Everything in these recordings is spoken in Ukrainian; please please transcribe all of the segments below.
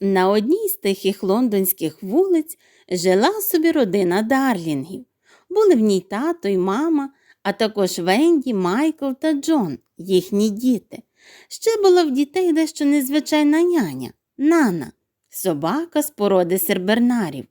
На одній з тихих лондонських вулиць жила собі родина Дарлінгів. Були в ній тато й мама, а також Венді, Майкл та Джон, їхні діти. Ще була в дітей дещо незвичайна няня Нана, собака з породи сербернарів.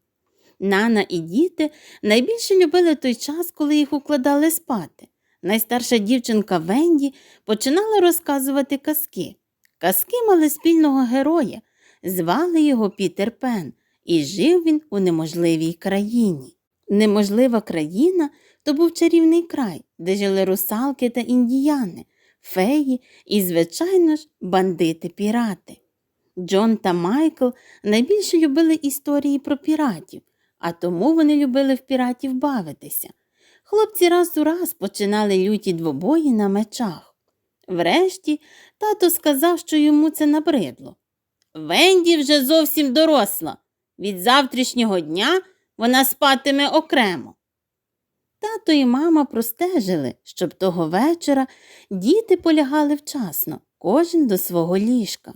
Нана і діти найбільше любили той час, коли їх укладали спати. Найстарша дівчинка Венді починала розказувати казки. Казки мали спільного героя, звали його Пітер Пен, і жив він у неможливій країні. Неможлива країна то був чарівний край, де жили русалки та індіяни, феї і, звичайно ж, бандити-пірати. Джон та Майкл найбільше любили історії про піратів, а тому вони любили в піратів бавитися. Хлопці раз у раз починали люті двобої на мечах. Врешті тато сказав, що йому це набридло. Венді вже зовсім доросла. Від завтрашнього дня вона спатиме окремо. Тато і мама простежили, щоб того вечора діти полягали вчасно, кожен до свого ліжка.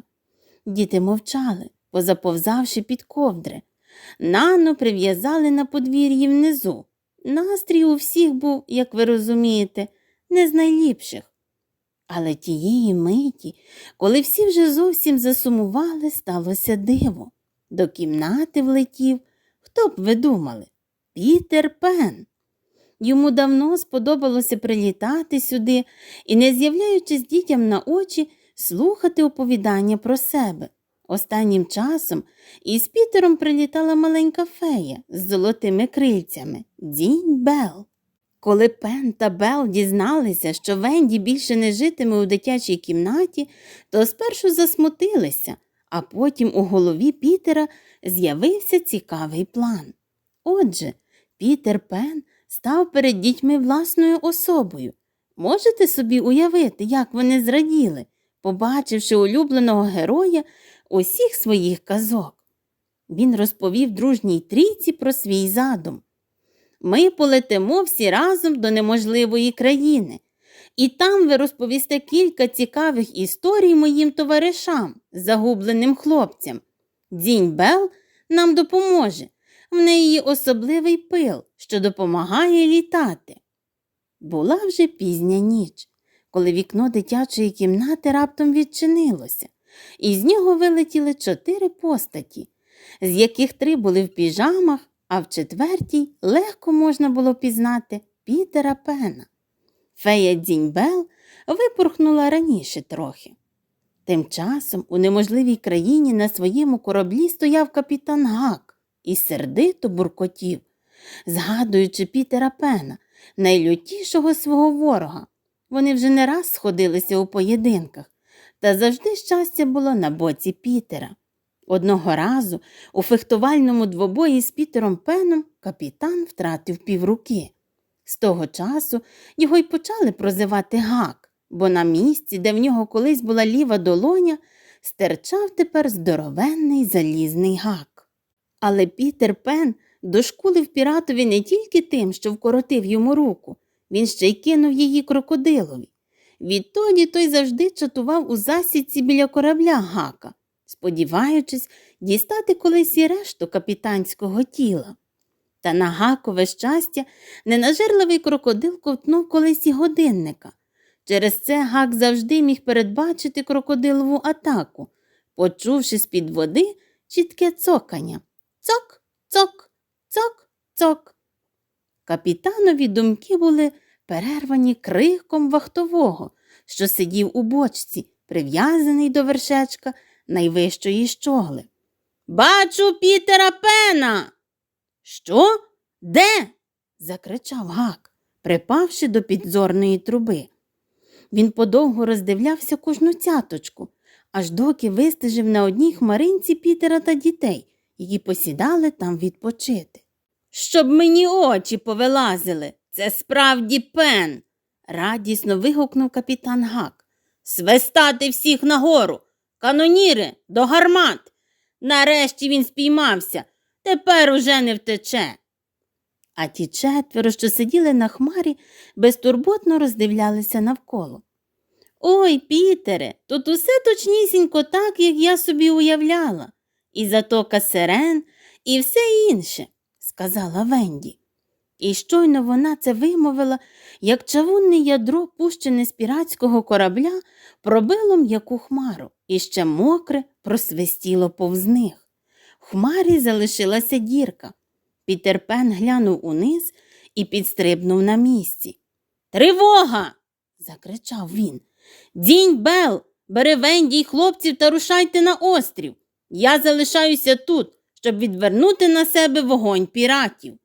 Діти мовчали, позаповзавши під ковдри. Нану прив'язали на подвір'ї внизу. Настрій у всіх був, як ви розумієте, не з найліпших. Але тієї миті, коли всі вже зовсім засумували, сталося диво. До кімнати влетів, хто б ви думали? Пітер Пен. Йому давно сподобалося прилітати сюди і, не з'являючись дітям на очі, слухати оповідання про себе. Останнім часом із Пітером прилітала маленька фея з золотими крильцями Дінь Бел. Коли Пен та Бел дізналися, що Венді більше не житиме у дитячій кімнаті, то спершу засмутилися, а потім у голові Пітера з'явився цікавий план. Отже, Пітер Пен став перед дітьми власною особою. Можете собі уявити, як вони зраділи, побачивши улюбленого героя усіх своїх казок. Він розповів дружній трійці про свій задум. Ми полетимо всі разом до неможливої країни, і там ви розповісте кілька цікавих історій моїм товаришам, загубленим хлопцям. Дзінь Бел нам допоможе. В неї особливий пил, що допомагає літати. Була вже пізня ніч, коли вікно дитячої кімнати раптом відчинилося, і з нього вилетіли чотири постаті, з яких три були в піжамах, а в четвертій легко можна було пізнати Пітера Пена. Фея Дзіньбел випорхнула раніше трохи. Тим часом у неможливій країні на своєму кораблі стояв капітан Гак і сердито буркотів, згадуючи Пітера Пена, найлютішого свого ворога. Вони вже не раз сходилися у поєдинках, та завжди щастя було на боці Пітера. Одного разу у фехтувальному двобої з Пітером Пеном капітан втратив півруки. З того часу його й почали прозивати гак, бо на місці, де в нього колись була ліва долоня, стирчав тепер здоровенний залізний гак. Але Пітер Пен дошкулив піратові не тільки тим, що вкоротив йому руку, він ще й кинув її крокодилові. Відтоді той завжди чатував у засідці біля корабля гака, сподіваючись дістати колись і решту капітанського тіла. Та на гакове щастя, ненажерливий крокодил ковтнув колись і годинника. Через це гак завжди міг передбачити крокодилову атаку, почувши з-під води чітке цокання. Цок, цок, цок, цок. Капітанові думки були перервані криком вахтового, що сидів у бочці, прив'язаний до вершечка найвищої щогли. Бачу Пітера Пена. Що? Де? закричав гак, припавши до підзорної труби. Він подовго роздивлявся кожну цяточку, аж доки вистежив на одній хмаринці Пітера та дітей, які посідали там відпочити. Щоб мені очі повилазили, це справді пен, радісно вигукнув капітан Гак. Свистати всіх нагору, каноніри, до гармат. Нарешті він спіймався, тепер уже не втече. А ті четверо, що сиділи на хмарі, безтурботно роздивлялися навколо. Ой, Пітере, тут усе точнісінько так, як я собі уявляла. і затока сирен, і все інше, сказала Венді. І щойно вона це вимовила, як чавунне ядро, пущене з піратського корабля, пробило м'яку хмару, і ще мокре просвистіло повз них. В хмарі залишилася дірка. Пітер Пен глянув униз і підстрибнув на місці. Тривога. закричав він. Дінь Бел, бери Венді й хлопців та рушайте на острів. Я залишаюся тут, щоб відвернути на себе вогонь піратів.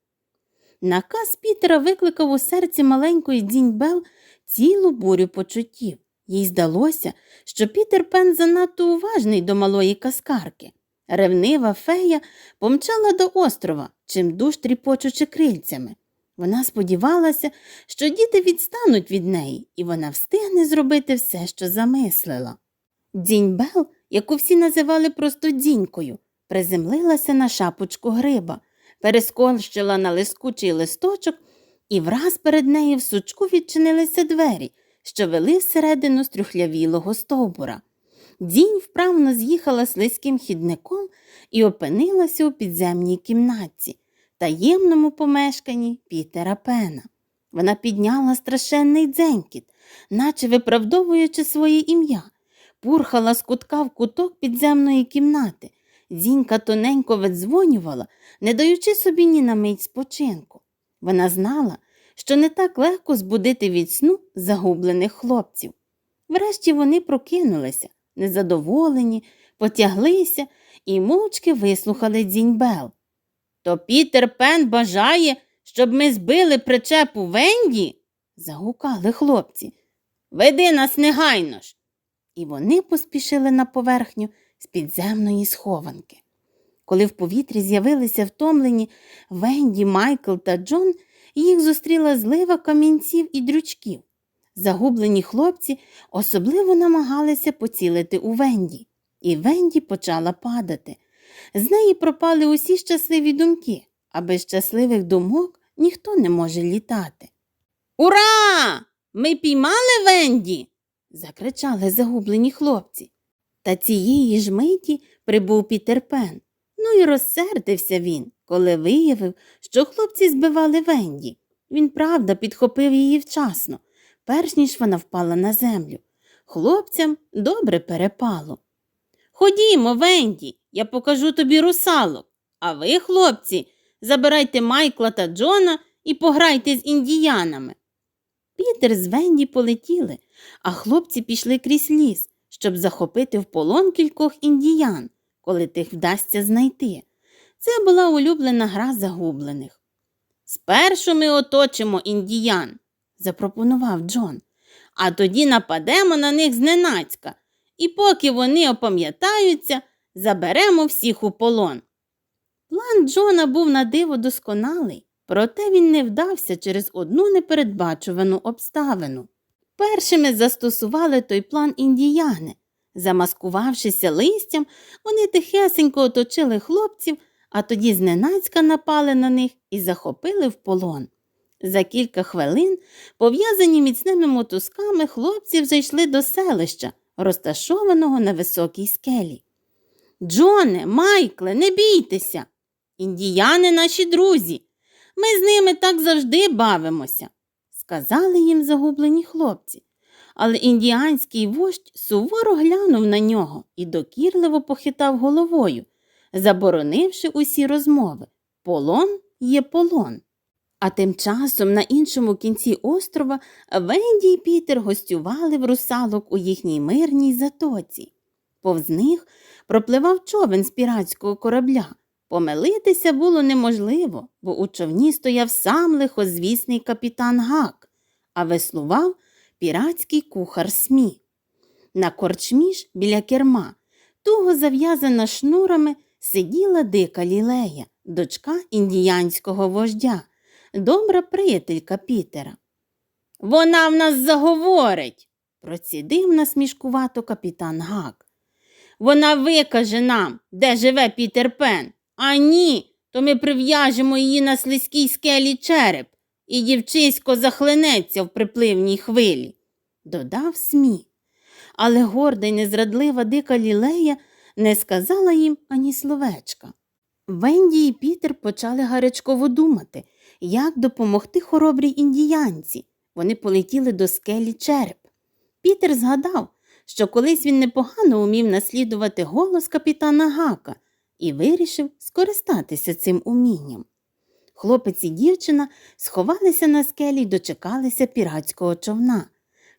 Наказ Пітера викликав у серці маленької Дінь Бел цілу бурю почуттів. Їй здалося, що Пітер Пен занадто уважний до малої каскарки. Ревнива фея помчала до острова, чимдуж тріпочучи крильцями. Вона сподівалася, що діти відстануть від неї, і вона встигне зробити все, що замислила. Дзіньбел, яку всі називали просто дзінькою, приземлилася на шапочку гриба, перескольщила на лискучий листочок, і враз перед нею в сучку відчинилися двері, що вели всередину стрюхлявілого стовбура. Дінь вправно з'їхала слизьким хідником і опинилася у підземній кімнатці, таємному помешканні Пітера Пена. Вона підняла страшенний дзенькіт, наче виправдовуючи своє ім'я, пурхала з кутка в куток підземної кімнати. Дзінька тоненько видзвонювала, не даючи собі ні на мить спочинку. Вона знала, що не так легко збудити від сну загублених хлопців. Врешті вони прокинулися, незадоволені, потяглися і мовчки вислухали дзіньбел. То Пітер Пен бажає, щоб ми збили причепу Венді? загукали хлопці. Веди нас негайно ж. І вони поспішили на поверхню з підземної схованки. Коли в повітрі з'явилися втомлені Венді, Майкл та Джон, їх зустріла злива камінців і дрючків. Загублені хлопці особливо намагалися поцілити у Венді, і Венді почала падати. З неї пропали усі щасливі думки, а без щасливих думок ніхто не може літати. Ура! Ми піймали Венді. закричали загублені хлопці. Та цієї ж миті прибув Пітер Пен. Ну і розсердився він, коли виявив, що хлопці збивали Венді. Він, правда, підхопив її вчасно, перш ніж вона впала на землю. Хлопцям добре перепало. Ходімо, Венді, я покажу тобі русалок. А ви, хлопці, забирайте Майкла та Джона і пограйте з індіянами. Пітер з Венді полетіли, а хлопці пішли крізь ліс, щоб захопити в полон кількох індіян, коли тих вдасться знайти. Це була улюблена гра загублених. Спершу ми оточимо індіян, запропонував Джон, а тоді нападемо на них зненацька, і поки вони опам'ятаються, заберемо всіх у полон. План Джона був на диво досконалий, проте він не вдався через одну непередбачувану обставину. Першими застосували той план індіяни. Замаскувавшися листям, вони тихесенько оточили хлопців, а тоді зненацька напали на них і захопили в полон. За кілька хвилин, пов'язані міцними мотузками, хлопці зайшли до селища, розташованого на високій скелі. Джоне, Майкле, не бійтеся. Індіяни наші друзі. Ми з ними так завжди бавимося, сказали їм загублені хлопці. Але індіанський вождь суворо глянув на нього і докірливо похитав головою, заборонивши усі розмови. Полон є полон. А тим часом на іншому кінці острова Венді й Пітер гостювали в русалок у їхній мирній затоці. Повз них пропливав човен з піратського корабля. Помилитися було неможливо, бо у човні стояв сам лихозвісний капітан Гак, а веслував піратський кухар Смі. На корчмі ж біля керма, туго зав'язана шнурами, сиділа дика лілея, дочка індіянського вождя, добра приятелька Пітера. Вона в нас заговорить, процідив насмішкувато капітан Гак. Вона викаже нам, де живе Пітер Пен. А ні, то ми прив'яжемо її на слизькій скелі череп, і дівчисько захлинеться в припливній хвилі, додав Смі. Але горда й незрадлива дика лілея не сказала їм ані словечка. Венді і Пітер почали гарячково думати, як допомогти хоробрій індіянці. Вони полетіли до скелі череп. Пітер згадав, що колись він непогано умів наслідувати голос капітана Гака і вирішив скористатися цим умінням. Хлопець і дівчина сховалися на скелі й дочекалися піратського човна.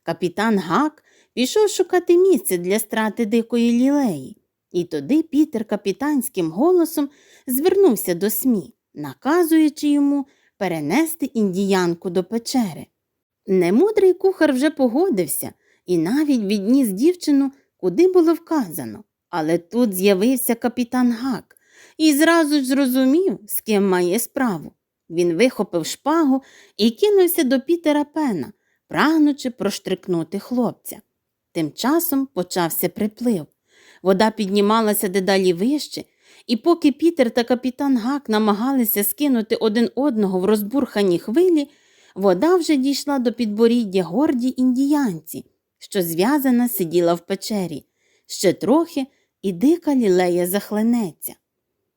Капітан Гак пішов шукати місце для страти дикої лілеї, і тоді Пітер капітанським голосом звернувся до СМІ, наказуючи йому перенести індіянку до печери. Немудрий кухар вже погодився і навіть відніс дівчину, куди було вказано. Але тут з'явився капітан Гак і зразу ж зрозумів, з ким має справу. Він вихопив шпагу і кинувся до Пітера Пена, прагнучи проштрикнути хлопця. Тим часом почався приплив. Вода піднімалася дедалі вище, і поки Пітер та капітан Гак намагалися скинути один одного в розбурхані хвилі, вода вже дійшла до підборіддя горді індіянці, що зв'язана сиділа в печері. Ще трохи, і дика лілея захленеться.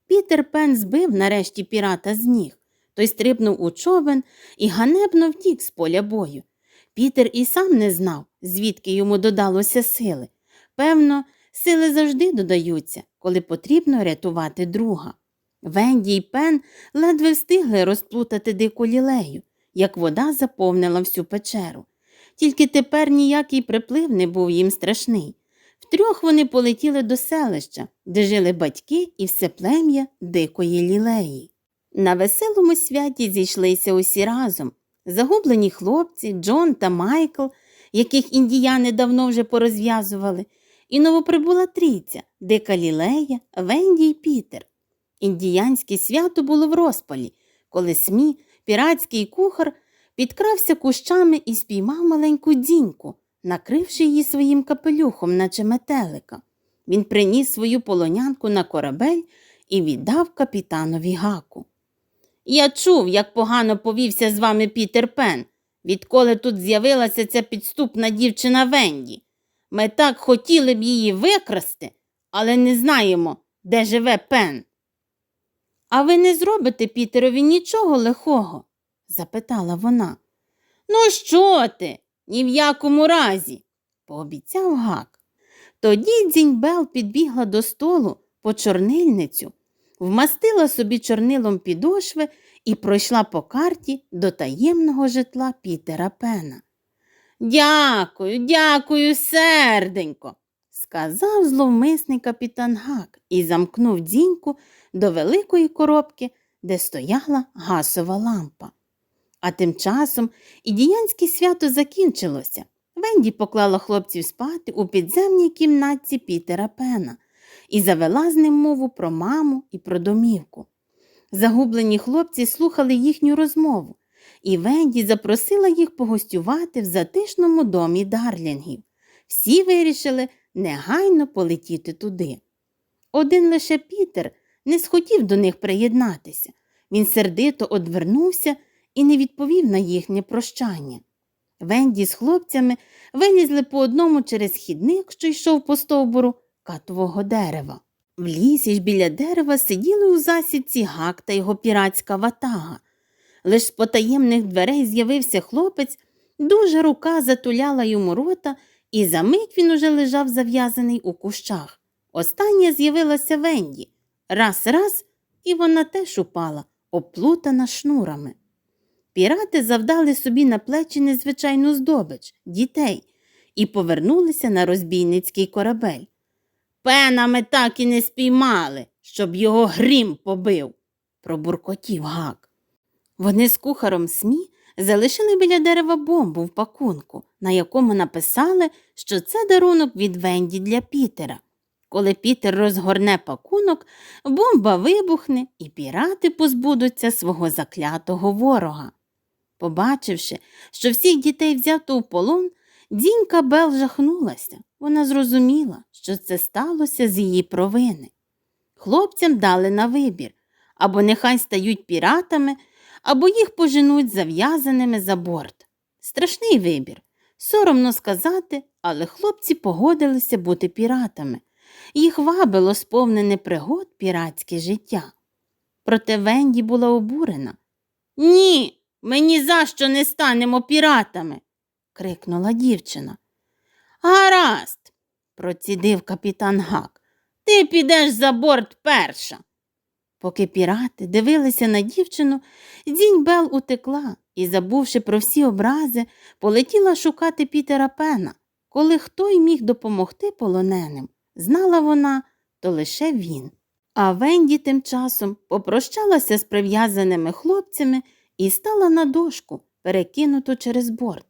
Пітер Пен збив нарешті пірата з ніг. Той стрибнув у човен і ганебно втік з поля бою. Пітер і сам не знав, звідки йому додалося сили. Певно, сили завжди додаються, коли потрібно рятувати друга. Венді й Пен ледве встигли розплутати дику лілею, як вода заповнила всю печеру. Тільки тепер ніякий приплив не був їм страшний. Втрьох вони полетіли до селища, де жили батьки і все плем'я дикої лілеї. На веселому святі зійшлися усі разом. Загублені хлопці, Джон та Майкл, яких індіяни давно вже порозв'язували, і новоприбула трійця, дика лілея, Венді й Пітер. Індіянське свято було в розпалі, коли смі, піратський кухар, підкрався кущами і спіймав маленьку діньку, накривши її своїм капелюхом, наче метелика. Він приніс свою полонянку на корабель і віддав капітанові гаку. Я чув, як погано повівся з вами Пітер Пен, відколи тут з'явилася ця підступна дівчина Венді. Ми так хотіли б її викрасти, але не знаємо, де живе Пен. А ви не зробите Пітерові нічого лихого? запитала вона. Ну, що ти? Ні в якому разі, пообіцяв гак. Тоді дзіньбел підбігла до столу по чорнильницю, вмастила собі чорнилом підошви і пройшла по карті до таємного житла Пітера Пена. Дякую, дякую, серденько, сказав зловмисний капітан Гак і замкнув дзіньку до великої коробки, де стояла гасова лампа. А тим часом ідіянське свято закінчилося. Венді поклала хлопців спати у підземній кімнатці Пітера Пена і завела з ним мову про маму і про домівку. Загублені хлопці слухали їхню розмову, і Венді запросила їх погостювати в затишному домі Дарлінгів. Всі вирішили негайно полетіти туди. Один лише Пітер не схотів до них приєднатися. Він сердито одвернувся і не відповів на їхнє прощання. Венді з хлопцями вилізли по одному через хідник, що йшов по стовбуру катового дерева. В лісі ж біля дерева сиділи у засідці гак та його піратська ватага. Лиш з потаємних дверей з'явився хлопець, дуже рука затуляла йому рота, і за мить він уже лежав зав'язаний у кущах. Остання з'явилася Венді. Раз раз, і вона теж упала, оплутана шнурами. Пірати завдали собі на плечі незвичайну здобич дітей і повернулися на розбійницький корабель. Пена ми так і не спіймали, щоб його грім побив, пробуркотів гак. Вони з кухаром СМІ залишили біля дерева бомбу в пакунку, на якому написали, що це дарунок від Венді для Пітера. Коли Пітер розгорне пакунок, бомба вибухне, і пірати позбудуться свого заклятого ворога. Побачивши, що всіх дітей взято в полон, Дінька Бел жахнулася. Вона зрозуміла, що це сталося з її провини. Хлопцям дали на вибір або нехай стають піратами, або їх поженуть зав'язаними за борт. Страшний вибір. Соромно сказати, але хлопці погодилися бути піратами. їх вабило сповнене пригод піратське життя. Проте Венді була обурена. Ні, ми ні за що не станемо піратами. крикнула дівчина. Гаразд, процідив капітан Гак. Ти підеш за борт перша. Поки пірати дивилися на дівчину, Дзінь Бел утекла і, забувши про всі образи, полетіла шукати Пітера Пена. Коли хто й міг допомогти полоненим, знала вона, то лише він. А Венді тим часом попрощалася з прив'язаними хлопцями і стала на дошку, перекинуту через борт.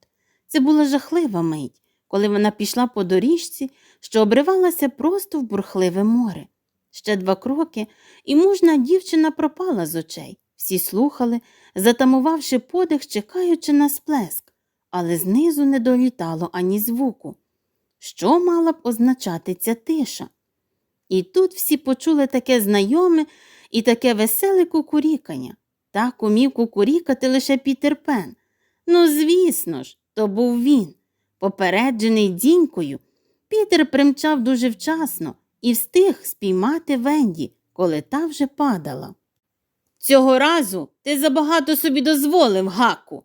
Це була жахлива мить, коли вона пішла по доріжці, що обривалася просто в бурхливе море. Ще два кроки, і мужна дівчина пропала з очей. Всі слухали, затамувавши подих, чекаючи на сплеск, але знизу не долітало ані звуку. Що мала б означати ця тиша? І тут всі почули таке знайоме і таке веселе кукурікання. Так умів кукурікати лише Пітер Пен. Ну, звісно ж, то був він. Попереджений дінькою, Пітер примчав дуже вчасно і встиг спіймати Венді, коли та вже падала. Цього разу ти забагато собі дозволив, Гаку.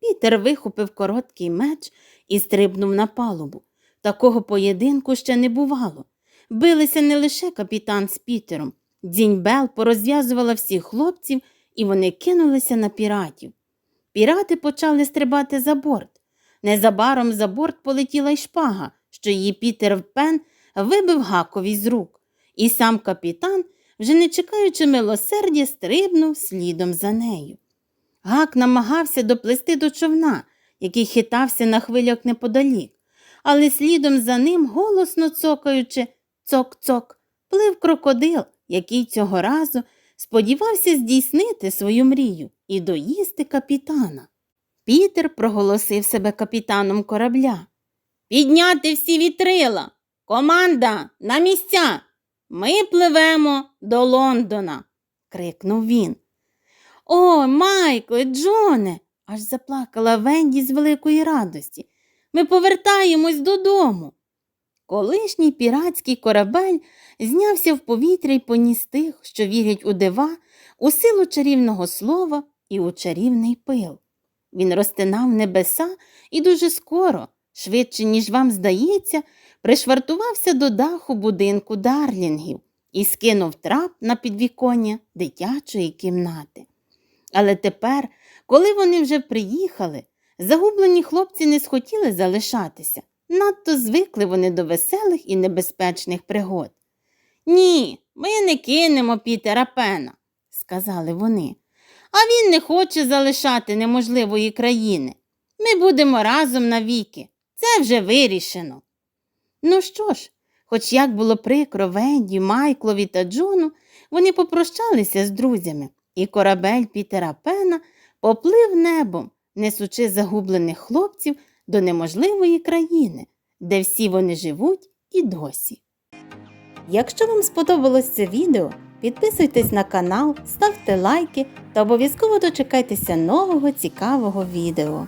Пітер вихопив короткий меч і стрибнув на палубу. Такого поєдинку ще не бувало. Билися не лише капітан з Пітером. Дзіньбел порозв'язувала всіх хлопців, і вони кинулися на піратів. Пірати почали стрибати за борт. Незабаром за борт полетіла й шпага, що її Пітер Пен вибив гакові з рук, і сам капітан, вже не чекаючи милосердя, стрибнув слідом за нею. Гак намагався доплисти до човна, який хитався на хвилях неподалік, але слідом за ним, голосно цокаючи цок-цок, плив крокодил, який цього разу сподівався здійснити свою мрію і доїсти капітана. Пітер проголосив себе капітаном корабля. Підняти всі вітрила. Команда на місця. Ми пливемо до Лондона. крикнув він. О, Майкле, Джоне. аж заплакала Венді з великої радості. Ми повертаємось додому. Колишній піратський корабель знявся в повітря й поніс тих, що вірять у дива, у силу чарівного слова і у чарівний пил. Він розтинав небеса і дуже скоро, швидше, ніж вам здається, пришвартувався до даху будинку Дарлінгів і скинув трап на підвіконня дитячої кімнати. Але тепер, коли вони вже приїхали, загублені хлопці не схотіли залишатися. Надто звикли вони до веселих і небезпечних пригод. Ні, ми не кинемо Пітера Пена, сказали вони. А він не хоче залишати неможливої країни. Ми будемо разом навіки. Це вже вирішено. Ну що ж, хоч як було прикро Венді, Майклові та Джону, вони попрощалися з друзями, і корабель Пітера Пена поплив небом, несучи загублених хлопців до неможливої країни, де всі вони живуть і досі. Якщо вам сподобалось це відео, підписуйтесь на канал, ставте лайки та обов'язково дочекайтеся нового цікавого відео.